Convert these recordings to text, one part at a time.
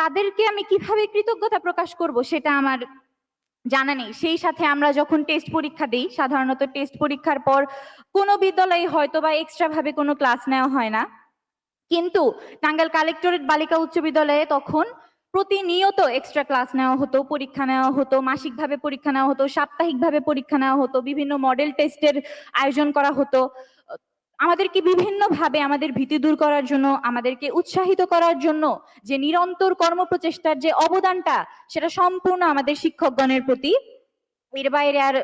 তাদেরকে আমি কীভাবে কৃতজ্ঞতা প্রকাশ করব সেটা আমার জানা নেই। সেই সাথে আমরা যখন টেস্ট পরীক্ষা দিই, সাধারণত টেস্ট পরীক্ষার পর কোনো বিদ্যালয়ে হয়তো বা এক্সট্রা ভাবে কোনো ক্লাস নেওয়া হয় না। কিন্তু টাঙ্গাইল কালেক্টরেট বালিকা উচ্চ বিদ্যালয়ে তখন প্রতিনিয়ত এক্সট্রা ক্লাস নেওয়া হতো, পরীক্ষা নেওয়া হতো, মাসিকভাবে পরীক্ষা নেওয়া হতো, সাপ্তাহিকভাবে পরীক্ষা নেওয়া হতো, বিভিন্ন মডেল টেস্টের আয়োজন করা হতো। আমাদেরকে বিভিন্নভাবে আমাদের ভীতি দূর করার জন্য, আমাদেরকে উৎসাহিত করার জন্য যে নিরন্তর কর্মপ্রচেষ্টার যে অবদানটা, সেটা সম্পূর্ণ আমাদের শিক্ষকগণের প্রতি। এর বাইরে আর,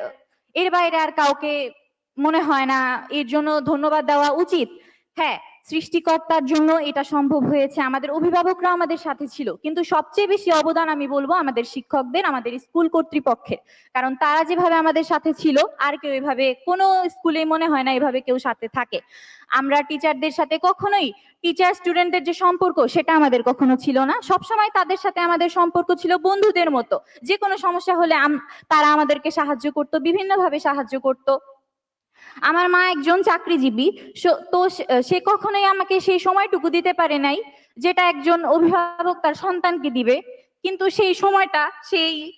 এর বাইরে আর কাউকে মনে হয় না, এর জন্য ধন্যবাদ দেওয়া উচিত। হ্যাঁ সৃষ্টিকর্তার জন্য এটা সম্ভব হয়েছে। আমাদের অভিভাবকরা আমাদের সাথে ছিল। কিন্তু সবচেয়ে বেশি অবদান আমি বলব আমাদের শিক্ষকদের, আমাদের স্কুল কর্তৃপক্ষের। কারণ তারা যেভাবে আমাদের সাথে ছিল, আর কেউ এভাবে, কোনো স্কুলে মনে হয় না এভাবে কেউ সাথে থাকে। আমরা টিচারদের সাথে কখনোই, টিচার স্টুডেন্টদের যে সম্পর্ক, সেটা আমাদের কখনো ছিল না। সবসময় তাদের সাথে আমাদের সম্পর্ক ছিল বন্ধুদের মতো। যে কোনো সমস্যা হলে তারা আমাদেরকে সাহায্য করতো, বিভিন্নভাবে সাহায্য করতো। আমার মা একজন চাকরিজীবী তো সে- কখনোই আমাকে সেই সময়টুকু দিতে পারে নাই, যেটা একজন অভিভাবক তার সন্তানকে দিবে। কিন্তু সেই সময়টা, সেই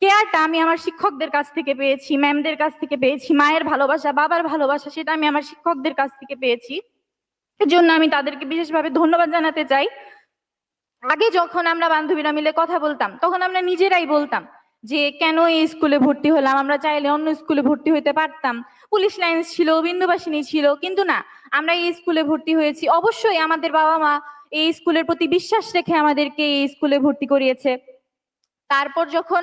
কেয়ারটা আমি আমার শিক্ষকদের কাছ থেকে পেয়েছি, ম্যামদের কাছ থেকে পেয়েছি, মায়ের ভালোবাসা, বাবার ভালোবাসা, সেটা আমি আমার শিক্ষকদের কাছ থেকে পেয়েছি। এর জন্য আমি তাদেরকে বিশেষভাবে ধন্যবাদ জানাতে চাই। আগে যখন আমরা বান্ধবীরা মিলে কথা বলতাম, তখন আমরা নিজেরাই বলতাম যে কেন এই স্কুলে ভর্তি হলাম? আমরা চাইলে অন্য স্কুলে ভর্তি হতে পারতাম। পুলিশ লাইন্স ছিল, বিন্দুবাসিনী ছিল, কিন্তু না, আমরা এই স্কুলে ভর্তি হয়েছি। অবশ্যই আমাদের বাবা মা এই স্কুলের প্রতি বিশ্বাস রেখে আমাদেরকে এই স্কুলে ভর্তি করিয়েছে। তারপর যখন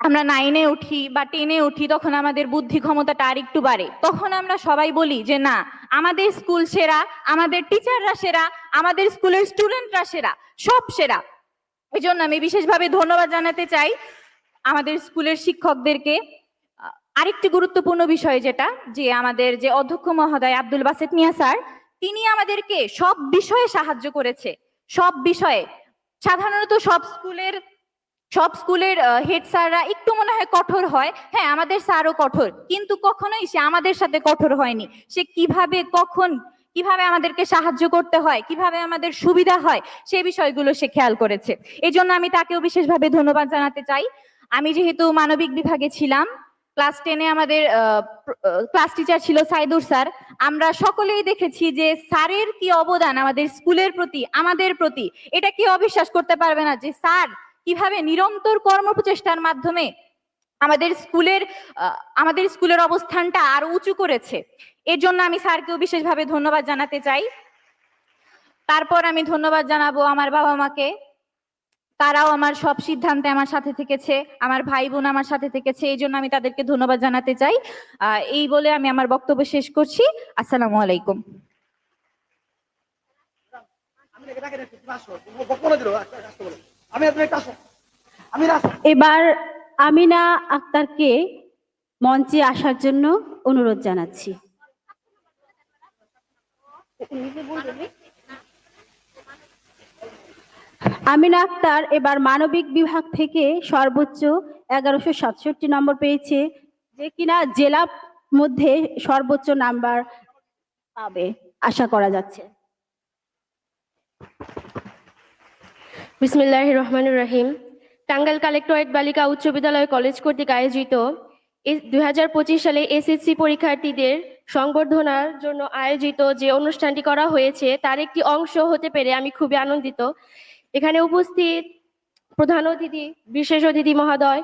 আমরা নাইনে উঠি বা টেনে উঠি, তখন আমাদের বুদ্ধি ক্ষমতাটা আর একটু বাড়ে। তখন আমরা সবাই বলি যে, না, আমাদের স্কুল সেরা, আমাদের টিচাররা সেরা, আমাদের স্কুলের স্টুডেন্টরা সেরা, সব সেরা। এই জন্য আমি বিশেষভাবে ধন্যবাদ জানাতে চাই আমাদের স্কুলের শিক্ষকদেরকে। আরেকটি গুরুত্বপূর্ণ বিষয় যেটা, যে আমাদের যে অধ্যক্ষ মহোদয় আব্দুল বাসেত মিয়া স্যার, তিনি আমাদেরকে সব বিষয়ে সাহায্য করেছে। সব বিষয়ে। সাধারণত সব স্কুলের সব স্কুলের হেড স্যাররা একটু মনে হয় কঠোর হয়। হ্যাঁ আমাদের স্যারও কঠোর। কিন্তু কখনোই সে আমাদের সাথে কঠোর হয়নি। সে কীভাবে, কখন কীভাবে আমাদেরকে সাহায্য করতে হয়, কীভাবে আমাদের সুবিধা হয়, সেই বিষয়গুলো সে খেয়াল করেছে। এই জন্য আমি তাকেও বিশেষভাবে ধন্যবাদ জানাতে চাই। আমি যেহেতু মানবিক বিভাগে ছিলাম, ক্লাস টেনে আমাদের ক্লাস টিচার ছিল সাইদুর স্যার। আমরা সকলেই দেখেছি যে স্যারের কি অবদান আমাদের স্কুলের প্রতি, আমাদের প্রতি, এটা কি অবিশ্বাস করতে পারবে না যে স্যার কীভাবে নিরন্তর কর্মপ্রচেষ্টার মাধ্যমে আমাদের স্কুলের আমাদের স্কুলের অবস্থানটা আরও উঁচু করেছে এর জন্য আমি স্যারকেও বিশেষভাবে ধন্যবাদ জানাতে চাই তারপর আমি ধন্যবাদ জানাব আমার বাবা মাকে তারাও আমার সব সিদ্ধান্তে আমার সাথে থেকেছে আমার ভাই বোন আমার সাথে থেকেছে এই জন্য আমি তাদেরকে ধন্যবাদ জানাতে চাই এই বলে আমি আমার বক্তব্য শেষ করছি আসসালামু আলাইকুম এবার আমিনা আক্তারকে মঞ্চে আসার জন্য অনুরোধ জানাচ্ছি। আমিনা আক্তার এবার মানবিক বিভাগ থেকে সর্বোচ্চ এগারোশো সাতষট্টি নম্বর পেয়েছে, যে কিনা জেলা মধ্যে সর্বোচ্চ নাম্বার পাবে, আশা করা যাচ্ছে। বিসমিল্লাহ রহমানুর রহিম। টাঙ্গাইল কালেক্টরেট বালিকা উচ্চ বিদ্যালয় কলেজ কর্তৃক আয়োজিত দুই হাজার পঁচিশ সালে এসএসসি পরীক্ষার্থীদের সংবর্ধনার জন্য আয়োজিত যে অনুষ্ঠানটি করা হয়েছে, তার একটি অংশ হতে পেরে আমি খুবই আনন্দিত। এখানে উপস্থিত প্রধান অতিথি, বিশেষ অতিথি মহোদয়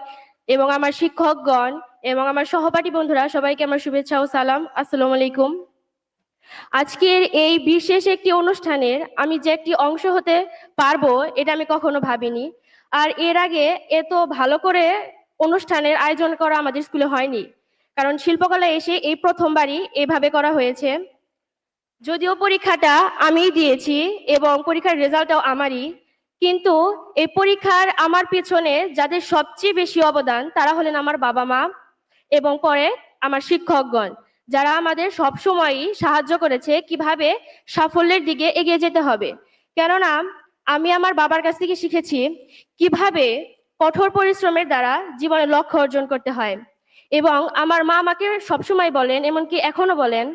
এবং আমার শিক্ষকগণ এবং আমার সহপাঠী বন্ধুরা, সবাইকে আমার শুভেচ্ছা ও সালাম। আসসালামু আলাইকুম। আজকের এই বিশেষ একটি অনুষ্ঠানের আমি যে একটি অংশ হতে পারব, এটা আমি কখনো ভাবিনি। আর এর আগে এত ভালো করে অনুষ্ঠানের আয়োজন করা আমাদের স্কুলে হয়নি। কারণ শিল্পকলা এসে এই প্রথমবারই এভাবে করা হয়েছে। যদিও পরীক্ষাটা আমিই দিয়েছি এবং পরীক্ষার রেজাল্টটাও আমারই, কিন্তু এই পরীক্ষার আমার পেছনে যাদের সবচেয়ে বেশি অবদান, তারা হলেন আমার বাবা মা এবং পরে আমার শিক্ষকগণ, যারা আমাদের সবসময়ই সাহায্য করেছে কীভাবে সাফল্যের দিকে এগিয়ে যেতে হবে। কেননা আমি আমার বাবার কাছ থেকে শিখেছি কীভাবে কঠোর পরিশ্রমের দ্বারা জীবনে লক্ষ্য অর্জন করতে হয়। এবং আমার মা আমাকে সবসময় বলেন, এমনকি এখনও বলেন,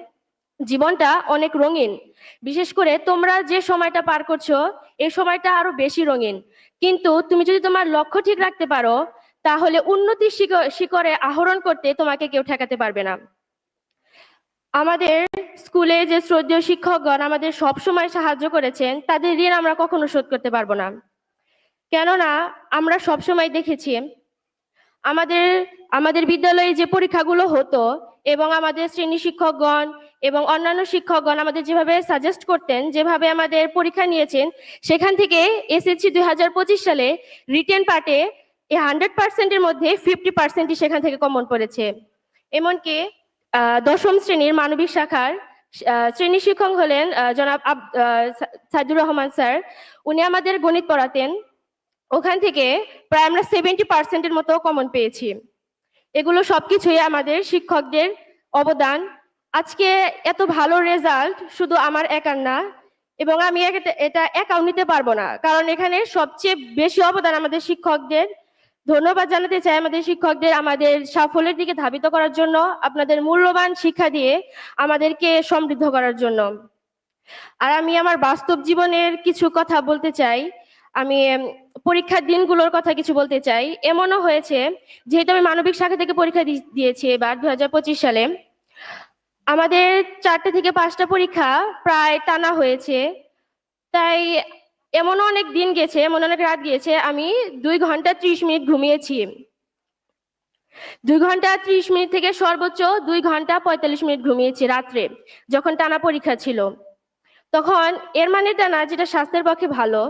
জীবনটা অনেক রঙিন। বিশেষ করে তোমরা যে সময়টা পার করছ এই সময়টা আরও বেশি রঙিন। কিন্তু তুমি যদি তোমার লক্ষ্য ঠিক রাখতে পারো, তাহলে উন্নতির শিখ- শিখরে আহরণ করতে তোমাকে কেউ ঠেকাতে পারবে না। আমাদের স্কুলে যে শ্রদ্ধেয় শিক্ষকগণ আমাদের সব সময় সাহায্য করেছেন, তাদের ঋণ আমরা কখনো শোধ করতে পারব না। কেননা, আমরা সব সময় দেখেছি, আমাদের আমাদের বিদ্যালয়ে যে পরীক্ষাগুলো হতো এবং আমাদের শ্রেণি শিক্ষকগণ এবং অন্যান্য শিক্ষকগণ আমাদের যেভাবে সাজেস্ট করতেন, যেভাবে আমাদের পরীক্ষা নিয়েছেন, সেখান থেকে এসএসসি দুই হাজার পঁচিশ সালে রিটেন পার্টে হান্ড্রেড পার্সেন্টের মধ্যে ফিফটি পার্সেন্টই সেখান থেকে কমন পড়েছে। এমনকি দশম শ্রেণির মানবিক শাখার শ্রেণি শিক্ষক হলেন জনাব সাইদুর রহমান স্যার। উনি আমাদের গণিত পড়াতেন। ওখান থেকে প্রায় আমরা সেভেন্টি পার্সেন্টের মতো কমন পেয়েছি। এগুলো সবকিছুই আমাদের শিক্ষকদের অবদান। আজকে এত ভালো রেজাল্ট শুধু আমার একার না, এবং আমি এটা- এটা একাও নিতে পারব না। কারণ এখানে সবচেয়ে বেশি অবদান আমাদের শিক্ষকদের ধন্যবাদ জানাতে চাই আমাদের শিক্ষকদের আমাদের সাফল্যের দিকে ধাবিত করার জন্য, আপনাদের মূল্যবান শিক্ষা দিয়ে আমাদেরকে সমৃদ্ধ করার জন্য। আর আমি আমার বাস্তব জীবনের কিছু কথা বলতে চাই। আমি পরীক্ষার দিনগুলোর কথা কিছু বলতে চাই। এমনও হয়েছে, যেহেতু আমি মানবিক শাখা থেকে পরীক্ষা দিয়েছি এবার দু হাজার পঁচিশ সালে, আমাদের চারটে থেকে পাঁচটা পরীক্ষা প্রায় টানা হয়েছে। তাই এমনও অনেক দিন গেছে এমন অনেক রাত গিয়েছে, আমি দুই ঘণ্টা ত্রিশ মিনিট ঘুমিয়েছি। দুই ঘণ্টা ত্রিশ মিনিট থেকে সর্বোচ্চ দুই ঘণ্টা পঁয়তাল্লিশ মিনিট ঘুমিয়েছি রাত্রে, যখন টানা পরীক্ষা ছিল। তখন এর মানে এটা না, যেটা স্বাস্থ্যের পক্ষে ভালো,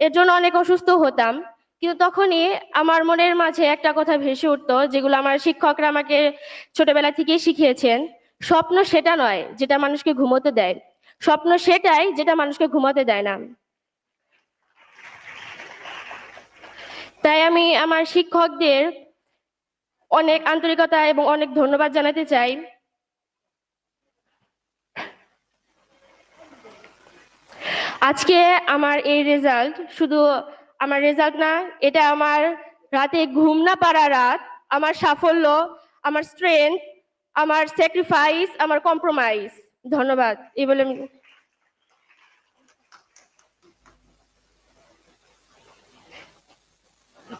এর জন্য অনেক অসুস্থ হতাম, কিন্তু তখনই আমার মনের মাঝে একটা কথা ভেসে উঠতো, যেগুলো আমার শিক্ষকরা আমাকে ছোটবেলা থেকেই শিখিয়েছেন, স্বপ্ন সেটা নয় যেটা মানুষকে ঘুমোতে দেয়। স্বপ্ন সেটাই যেটা মানুষকে ঘুমাতে দেয় না। তাই আমি আমার শিক্ষকদের অনেক আন্তরিকতা এবং অনেক ধন্যবাদ জানাতে চাই। আজকে আমার এই রেজাল্ট শুধু আমার রেজাল্ট না, এটা আমার রাতে ঘুম না পারা রাত, আমার সাফল্য, আমার স্ট্রেংথ আমার স্যাক্রিফাইস আমার কম্প্রোমাইজ ধন্যবাদ। এই বলে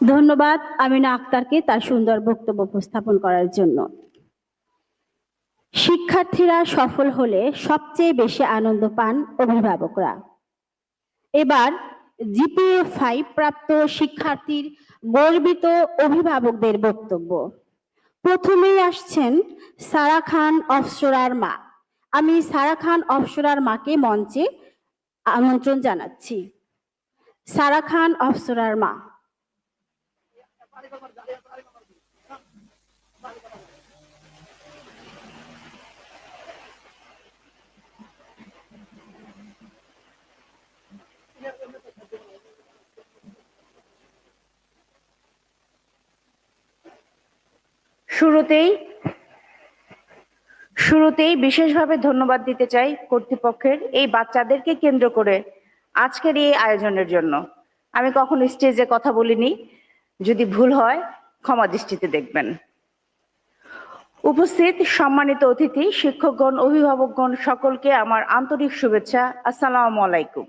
ধন্যবাদ আমিনা আক্তারকে তার সুন্দর বক্তব্য উপস্থাপন করার জন্য। শিক্ষার্থীরা সফল হলে সবচেয়ে বেশি আনন্দ পান অভিভাবকরা। এবার জিপিএ ফাইভ প্রাপ্ত শিক্ষার্থীর গর্বিত অভিভাবকদের বক্তব্য। প্রথমেই আসছেন সারা খান অফসরার মা। আমি সারা খান অফসরার মাকে মঞ্চে আমন্ত্রণ জানাচ্ছি। সারা খান অফসরার মা। শুরুতেই শুরুতেই বিশেষভাবে ধন্যবাদ দিতে চাই কর্তৃপক্ষের এই বাচ্চাদেরকে কেন্দ্র করে আজকের এই আয়োজনের জন্য। আমি কখনো স্টেজে কথা বলিনি, যদি ভুল হয়, ক্ষমা দৃষ্টিতে দেখবেন। উপস্থিত সম্মানিত অতিথি, শিক্ষকগণ, অভিভাবকগণ, সকলকে আমার আন্তরিক শুভেচ্ছা। আসসালামু আলাইকুম।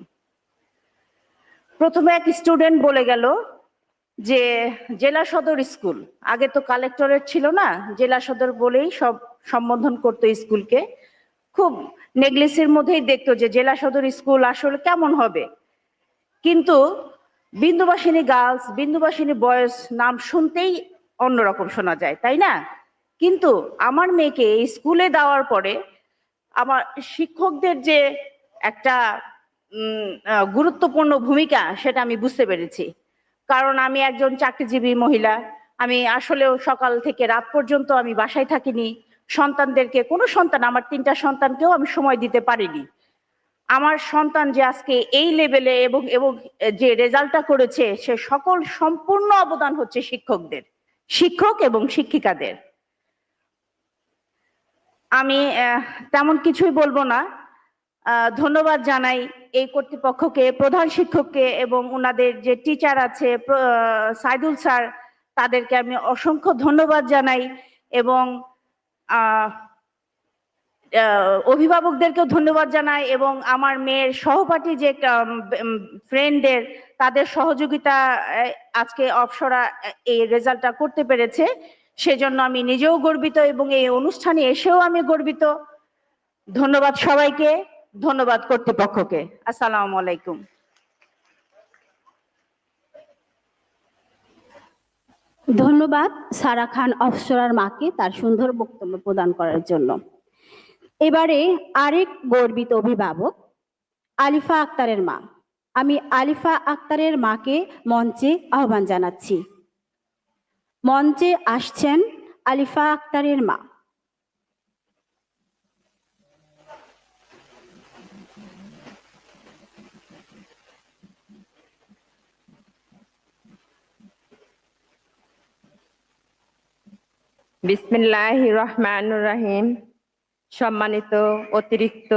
প্রথমে এক স্টুডেন্ট বলে গেল যে জেলা সদর স্কুল, আগে তো কালেক্টরেট ছিল না, জেলা সদর বলেই সব সম্বোধন করতো স্কুলকে। খুব নেগলেসের মধ্যেই দেখতো যে জেলা সদর স্কুল আসলে কেমন হবে। কিন্তু বিন্দুবাসিনী গার্লস, বিন্দুবাসিনী বয়স নাম শুনতেই অন্যরকম শোনা যায়, তাই না? কিন্তু আমার মেয়েকে স্কুলে দেওয়ার পরে আমার শিক্ষকদের যে একটা গুরুত্বপূর্ণ ভূমিকা, সেটা আমি বুঝতে পেরেছি। কারণ আমি একজন চাকরিজীবী মহিলা। আমি আসলেও সকাল থেকে রাত পর্যন্ত আমি বাসায় থাকিনি। সন্তানদেরকে, কোনো সন্তান, আমার তিনটা সন্তানকেও আমি সময় দিতে পারিনি। আমার সন্তান যে আজকে এই লেভেলে এবং এবং যে রেজাল্টটা করেছে, সে সকল সম্পূর্ণ অবদান হচ্ছে শিক্ষকদের, শিক্ষক এবং শিক্ষিকাদের। আমি তেমন কিছুই বলব না। ধন্যবাদ জানাই এই কর্তৃপক্ষকে, প্রধান শিক্ষককে এবং ওনাদের যে টিচার আছে সাইদুল স্যার, তাদেরকে আমি অসংখ্য ধন্যবাদ জানাই এবং অভিভাবকদেরকেও ধন্যবাদ জানাই এবং আমার মেয়ের সহপাঠী যে ফ্রেন্ডদের তাদের সহযোগিতা আজকে অপসরা এই রেজাল্টটা করতে পেরেছে। সেজন্য আমি নিজেও গর্বিত এবং এই অনুষ্ঠানে এসেও আমি গর্বিত। ধন্যবাদ সবাইকে। ধন্যবাদ কর্তৃপক্ষকে। আসসালামু আলাইকুম। ধন্যবাদ সারা খান অফসরার মাকে তার সুন্দর বক্তব্য প্রদান করার জন্য। এবারে আরেক গর্বিত অভিভাবক, আলিফা আক্তারের মা। আমি আলিফা আক্তারের মাকে মঞ্চে আহ্বান জানাচ্ছি। মঞ্চে আসছেন আলিফা আক্তারের মা। বিসমিল্লাহ রহমান রাহিম। সম্মানিত অতিরিক্ত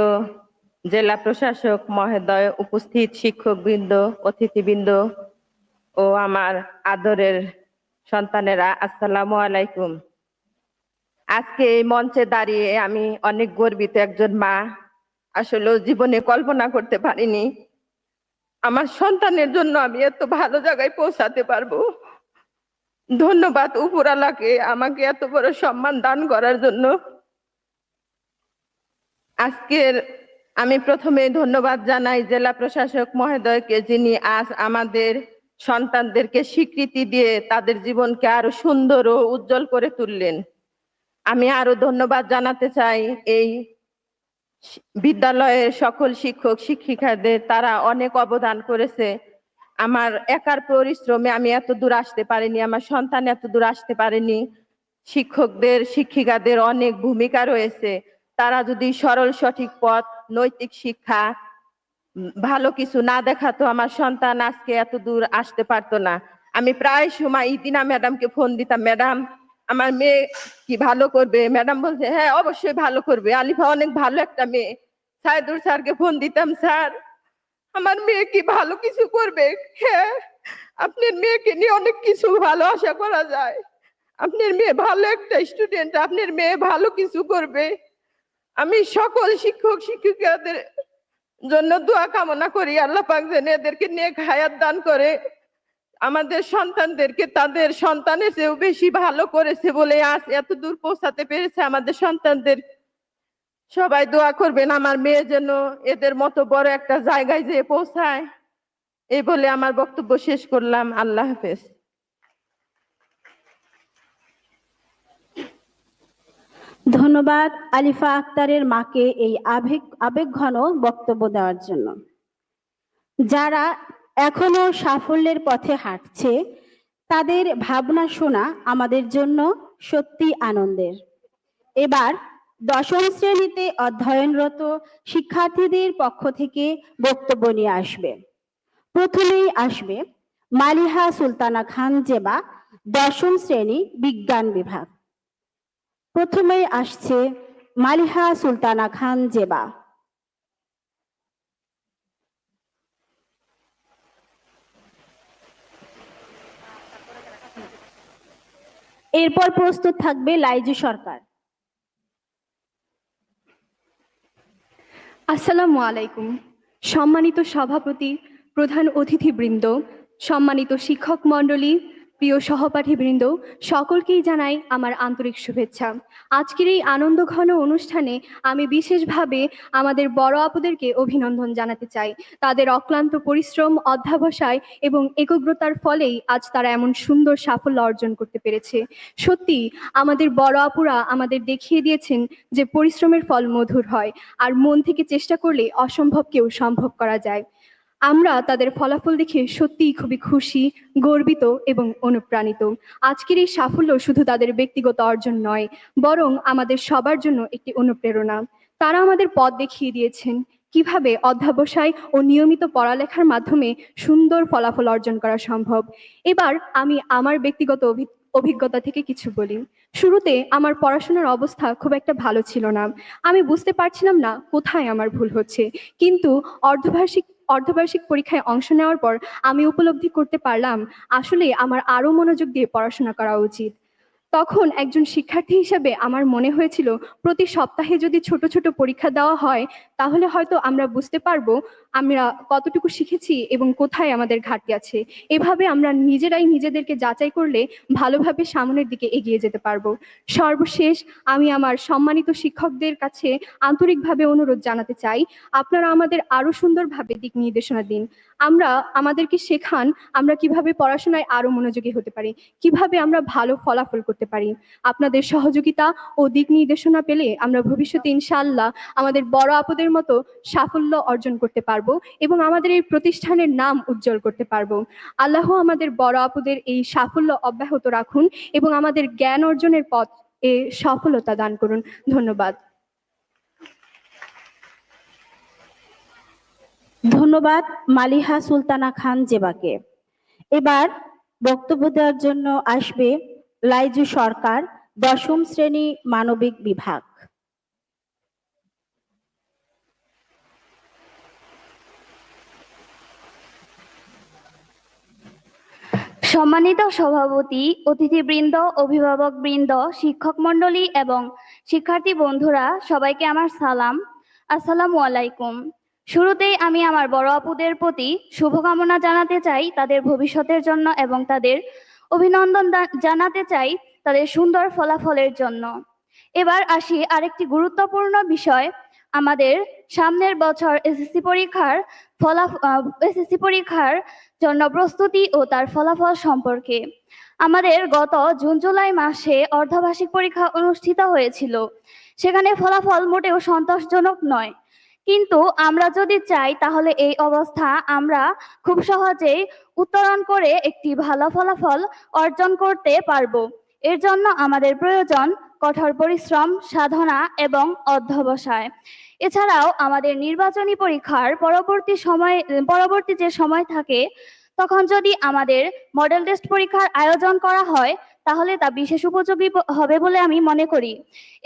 জেলা প্রশাসক মহোদয়, উপস্থিত শিক্ষকবৃন্দ, অতিথিবৃন্দ ও আমার আদরের সন্তানেরা, আসসালামু আলাইকুম। আজকে এই মঞ্চে দাঁড়িয়ে আমি অনেক গর্বিত একজন মা। আসলে জীবনে কল্পনা করতে পারিনি। আমার সন্তানের জন্য আমি এত ভালো জায়গায় পৌঁছাতে পারব। ধন্যবাদ উপরালাকে আমাকে এত বড় সম্মান দান করার জন্য। আজকের আমি প্রথমে ধন্যবাদ জানাই জেলা প্রশাসক মহোদয়কে যিনি আজ আমাদের সন্তানদেরকে স্বীকৃতি দিয়ে তাদের জীবনকে আরও সুন্দর ও উজ্জ্বল করে তুললেন। আমি আরও ধন্যবাদ জানাতে চাই এই বিদ্যালয়ের সকল শিক্ষক, শিক্ষিকাদের, তারা অনেক অবদান করেছে। আমার একার পরিশ্রমে আমি এত দূর আসতে পারিনি, আমার সন্তান এত দূর আসতে পারেনি। শিক্ষকদের, শিক্ষিকাদের অনেক ভূমিকা রয়েছে। তারা যদি সরল, সঠিক পথ, নৈতিক শিক্ষা ভালো কিছু না দেখাতো, আমার সন্তান আজকে এত দূর আসতে পারতো না। আমি প্রায় সময় ইদিনা ম্যাডামকে ফোন দিতাম, ম্যাডাম, আমার মেয়ে কি ভালো করবে? ম্যাডাম বলছে হ্যাঁ অবশ্যই ভালো করবে। আলিফা অনেক ভালো একটা মেয়ে। সাইদুর স্যারকে ফোন দিতাম, স্যার আমার মেয়ে কি ভালো কিছু করবে? হ্যাঁ আপনার মেয়েকে নিয়ে অনেক কিছু ভালো আশা করা যায়। আপনার মেয়ে ভালো একটা স্টুডেন্ট আপনার মেয়ে ভালো কিছু করবে। আমি সকল শিক্ষক, শিক্ষিকাদের জন্য দোয়া কামনা করি। আল্লাহ পাক যেন এদেরকে নিয়ে হায়াত দান করে। আমাদের সন্তানদেরকে তাদের সন্তানের চেয়েও বেশি ভালো করেছে বলে আজ এত দূর পৌঁছাতে পেরেছে আমাদের সন্তানদের সবাই দোয়া করবেন আমার মেয়ে যেন এদের মতো বড় একটা জায়গায় যেয়ে পৌঁছায়। এই বলে আমার বক্তব্য শেষ করলাম। আল্লাহ হাফেজ। ধন্যবাদ আলিফা আক্তারের মাকে এই আবেগ, আবেগঘন বক্তব্য দেওয়ার জন্য। যারা এখনও সাফল্যের পথে হাঁটছে, তাদের ভাবনা শোনা আমাদের জন্য সত্যি আনন্দের। এবার দশম শ্রেণীতে অধ্যয়নরত শিক্ষার্থীদের পক্ষ থেকে বক্তব্য নিয়ে আসবে। প্রথমেই আসবে মালিহা সুলতানা খান জেবা, দশম শ্রেণি বিজ্ঞান বিভাগ। প্রথমেই আসছে মালিহা সুলতানা খান জেবা। এরপর প্রস্তুত থাকবে লাইজু সরকার। আসসালামু আলাইকুম। সম্মানিত সভাপতি প্রধান অতিথিবৃন্দ সম্মানিত শিক্ষক মণ্ডলী প্রিয় সহপাঠীবৃন্দ, সকলকেই জানাই আমার আন্তরিক শুভেচ্ছা। আজকের এই আনন্দঘন অনুষ্ঠানে আমি বিশেষভাবে আমাদের বড় আপুদেরকে অভিনন্দন জানাতে চাই। তাদের অক্লান্ত পরিশ্রম, অধ্যাবসায় এবং একগ্রতার ফলেই আজ তারা এমন সুন্দর সাফল্য অর্জন করতে পেরেছে। সত্যি, আমাদের বড় আপুরা আমাদের দেখিয়ে দিয়েছেন যে পরিশ্রমের ফল মধুর হয়, আর মন থেকে চেষ্টা করলে অসম্ভবকেও সম্ভব করা যায়। আমরা তাদের ফলাফল দেখে সত্যিই খুবই খুশি, গর্বিত এবং অনুপ্রাণিত। আজকের এই সাফল্য শুধু তাদের ব্যক্তিগত অর্জন নয়, বরং আমাদের সবার জন্য একটি অনুপ্রেরণা। তারা আমাদের পথ দেখিয়ে দিয়েছেন, কীভাবে অধ্যাবসায় ও নিয়মিত পড়ালেখার মাধ্যমে সুন্দর ফলাফল অর্জন করা সম্ভব। এবার আমি আমার ব্যক্তিগত অভি- অভিজ্ঞতা থেকে কিছু বলি। শুরুতে আমার পড়াশোনার অবস্থা খুব একটা ভালো ছিল না। আমি বুঝতে পারছিলাম না কোথায় আমার ভুল হচ্ছে। কিন্তু অর্ধবার্ষিক অর্ধবার্ষিক পরীক্ষায় অংশ নেওয়ার পর আমি উপলব্ধি করতে পারলাম আসলে আমার আরও মনোযোগ দিয়ে পড়াশোনা করা উচিত। তখন একজন শিক্ষার্থী হিসাবে আমার মনে হয়েছিল, প্রতি সপ্তাহে যদি ছোট ছোট পরীক্ষা দেওয়া হয়, তাহলে হয়তো আমরা বুঝতে পারব আমরা কতটুকু শিখেছি এবং কোথায় আমাদের ঘাটতি আছে, এভাবে আমরা নিজেরাই নিজেদেরকে যাচাই করলে ভালোভাবে সামনের দিকে এগিয়ে যেতে পারব। সর্বশেষ আমি আমার সম্মানিত শিক্ষকদের কাছে আন্তরিকভাবে অনুরোধ জানাতে চাই, আপনারা আমাদের আরও সুন্দরভাবে দিক নির্দেশনা দিন। আমরা, আমাদেরকে শেখান আমরা কীভাবে পড়াশোনায় আরও মনোযোগী হতে পারি, কীভাবে আমরা ভালো ফলাফল করতে পারি। আপনাদের সহযোগিতা ও দিক নির্দেশনা পেলে আমরা ভবিষ্যতে ইনশাল্লাহ আমাদের বড় আপদের মতো সাফল্য অর্জন করতে পারব। এবং আমাদের এই প্রতিষ্ঠানের নাম উজ্জ্বল করতে পারব। আল্লাহ আমাদের বড় আপুদের এই সাফল্য অব্যাহত রাখুন এবং আমাদের জ্ঞান অর্জনের পথ এ সফলতা দান করুন। ধন্যবাদ। ধন্যবাদ মালিহা সুলতানা খান জেবাকে। এবার বক্তব্য দেওয়ার জন্য আসবে লাইজু সরকার, দশম শ্রেণি মানবিক বিভাগ। সম্মানিত সভাপতি, অতিথিবৃন্দ, অভিভাবকবৃন্দ, শিক্ষক মণ্ডলী এবং শিক্ষার্থী বন্ধুরা, সবাইকে আমার সালাম। আসসালামু আলাইকুম। শুরুতেই আমি আমার বড় আপুদের প্রতি শুভকামনা জানাতে চাই, তাদের ভবিষ্যতের জন্য এবং তাদের অভিনন্দন জানাতে চাই তাদের সুন্দর ফলাফলের জন্য। এবার আসি আরেকটি গুরুত্বপূর্ণ বিষয় আমাদের সামনের বছর এসএসসি পরীক্ষার ফলা এসএসসি পরীক্ষার জন্য প্রস্তুতি ও তার ফলাফল সম্পর্কে। আমাদের গত জুন, জুলাই মাসে অর্ধবার্ষিক পরীক্ষা অনুষ্ঠিত হয়েছিল। সেখানে ফলাফল মোটেও সন্তোষজনক নয়। কিন্তু আমরা যদি চাই, তাহলে এই অবস্থা আমরা খুব সহজেই উত্তরণ করে একটি ভালো ফলাফল অর্জন করতে পারব। এর জন্য আমাদের প্রয়োজন কঠোর পরিশ্রম, সাধনা এবং অধ্যবসায়। এছাড়াও আমাদের নির্বাচনী পরীক্ষার পরবর্তী সময়, পরবর্তী যে সময় থাকে, তখন যদি আমাদের মডেল টেস্ট পরীক্ষার আয়োজন করা হয়, তাহলে তা বিশেষ উপযোগী হবে বলে আমি মনে করি।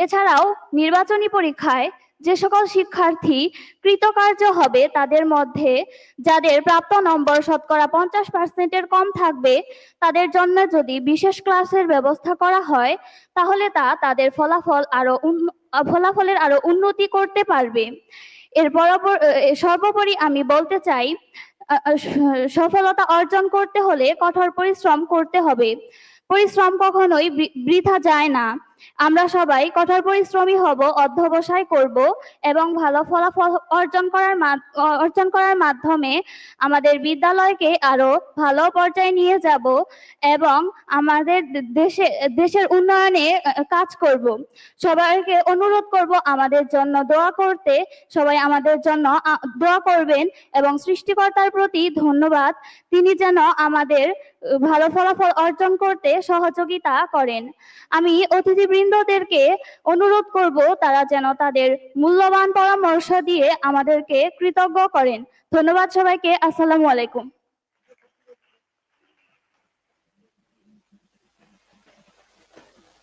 এছাড়াও নির্বাচনী পরীক্ষায় যে সকল শিক্ষার্থী কৃতকার্য হবে তাদের মধ্যে যাদের প্রাপ্ত নম্বর শতকরা পঞ্চাশ পার্সেন্টের কম থাকবে, তাদের জন্য যদি বিশেষ ক্লাসের ব্যবস্থা করা হয়, তাহলে তা তাদের ফলাফল আরও ফলাফলের আরও উন্নতি করতে পারবে। এর বরাবর সর্বোপরি আমি বলতে চাই সফলতা অর্জন করতে হলে কঠোর পরিশ্রম করতে হবে। পরিশ্রম কখনোই বৃথা যায় না। আমরা সবাই কঠোর পরিশ্রমী হব, অধ্যবসায় করব এবং ভালো ফলাফল অর্জন করার অর্জন করার মাধ্যমে আমাদের বিদ্যালয়কে আরও ভালো পর্যায়ে নিয়ে যাব। এবং আমাদের দেশে, দেশের উন্নয়নে কাজ করব। সবাইকে অনুরোধ করব আমাদের জন্য দোয়া করতে। সবাই আমাদের জন্য দোয়া করবেন এবং সৃষ্টিকর্তার প্রতি ধন্যবাদ। তিনি যেন আমাদের ভালো ফলাফল অর্জন করতে সহযোগিতা করেন। আমি অতিথিবৃন্দদেরকে অনুরোধ করব তারা যেন তাদের মূল্যবান পরামর্শ দিয়ে আমাদেরকে কৃতজ্ঞ করেন। ধন্যবাদ সবাইকে। আসসালামু আলাইকুম।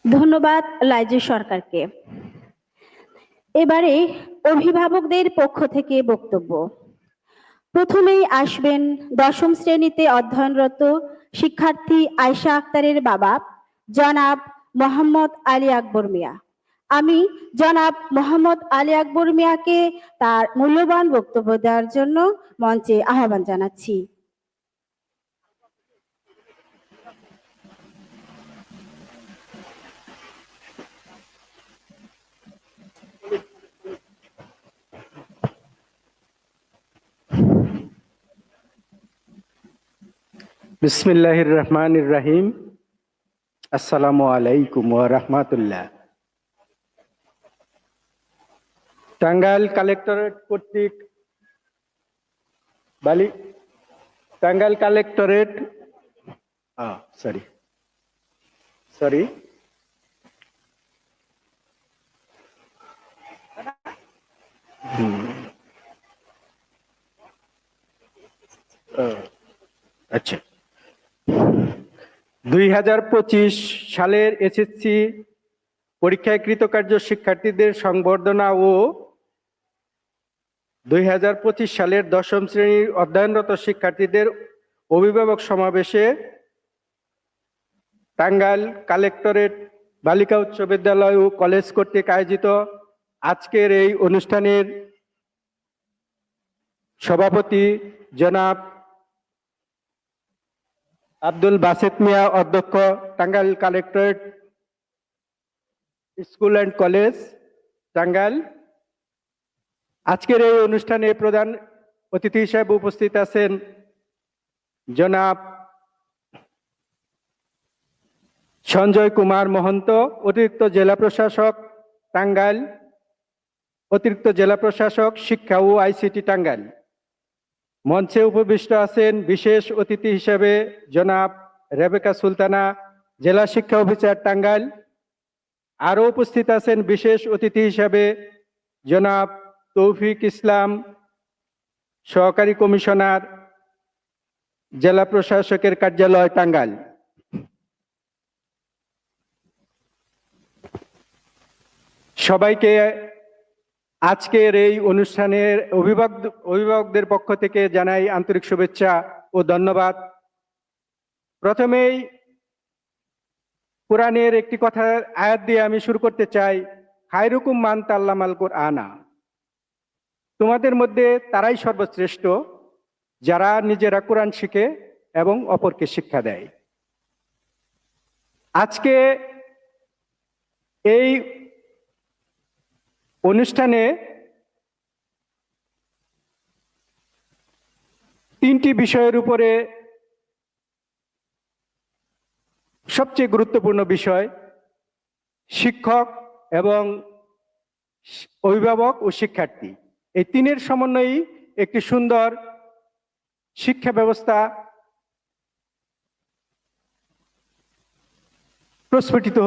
ধন্যবাদ লাইজু সরকারকে। এবারে অভিভাবকদের পক্ষ থেকে বক্তব্য। প্রথমেই আসবেন দশম শ্রেণীতে অধ্যয়নরত শিক্ষার্থী আয়শা আক্তারের বাবা, জনাব মোহাম্মদ আলী আকবর মিয়া। আমি জনাব মোহাম্মদ আলী আকবর মিয়াকে তার মূল্যবান বক্তব্য দেওয়ার জন্য মঞ্চে আহ্বান জানাচ্ছি। বিসমিল্লাহির রহমানির রহিম আসসালামু আলাইকুম ওয়া রাহমাতুল্লাহ টাঙ্গাইল কালেক্টরেট কর্তৃক বালি টাঙ্গাইল কালেক্টরেট সরি সরি আচ্ছা দুই হাজার পঁচিশ সালের এসএসসি পরীক্ষায় কৃতকার্য শিক্ষার্থীদের সংবর্ধনা ও দুই হাজার পঁচিশ সালের দশম শ্রেণির অধ্যয়নরত শিক্ষার্থীদের অভিভাবক সমাবেশে টাঙ্গাইল কালেক্টরেট বালিকা উচ্চ বিদ্যালয় ও কলেজ কর্তৃক আয়োজিত আজকের এই অনুষ্ঠানের সভাপতি জনাব আব্দুল বাসেত মিয়া অধ্যক্ষ, Tangail collectorate school and college, Tangail. আজকের এই অনুষ্ঠানে প্রধান অতিথি হিসেবে উপস্থিত আছেন জনাব সঞ্জয় কুমার মহন্ত, অতিরিক্ত জেলা প্রশাসক, টাঙ্গাইল। অতিরিক্ত জেলা প্রশাসক, শিক্ষা ও আইসিটি, টাঙ্গাইল। মঞ্চে উপবিষ্ট আছেন বিশেষ অতিথি হিসেবে জনাব রেবেকা সুলতানা, জেলা শিক্ষা অফিসার টাঙ্গাইল। আরও উপস্থিত আছেন বিশেষ অতিথি হিসেবে জনাব তৌফিক ইসলাম, সহকারী কমিশনার, জেলা প্রশাসকের কার্যালয় টাঙ্গাইল। সবাইকে আজকের এই অনুষ্ঠানের অভিভাবক, অভিভাবকদের পক্ষ থেকে জানাই আন্তরিক শুভেচ্ছা ও ধন্যবাদ। প্রথমেই কোরআনের একটি কথা আয়াত দিয়ে আমি শুরু করতে চাই, খায়রুকুম মান তাল্লামাল আনা তোমাদের মধ্যে তারাই সর্বশ্রেষ্ঠ, যারা নিজেরা কোরআন শিখে এবং অপরকে শিক্ষা দেয়। আজকে এই অনুষ্ঠানে তিনটি বিষয়ের উপরে সবচেয়ে গুরুত্বপূর্ণ বিষয়, শিক্ষক এবং অভিভাবক ও শিক্ষার্থী। এই তিনের সমন্বয়েই একটি সুন্দর শিক্ষা ব্যবস্থা প্রস্ফুটিত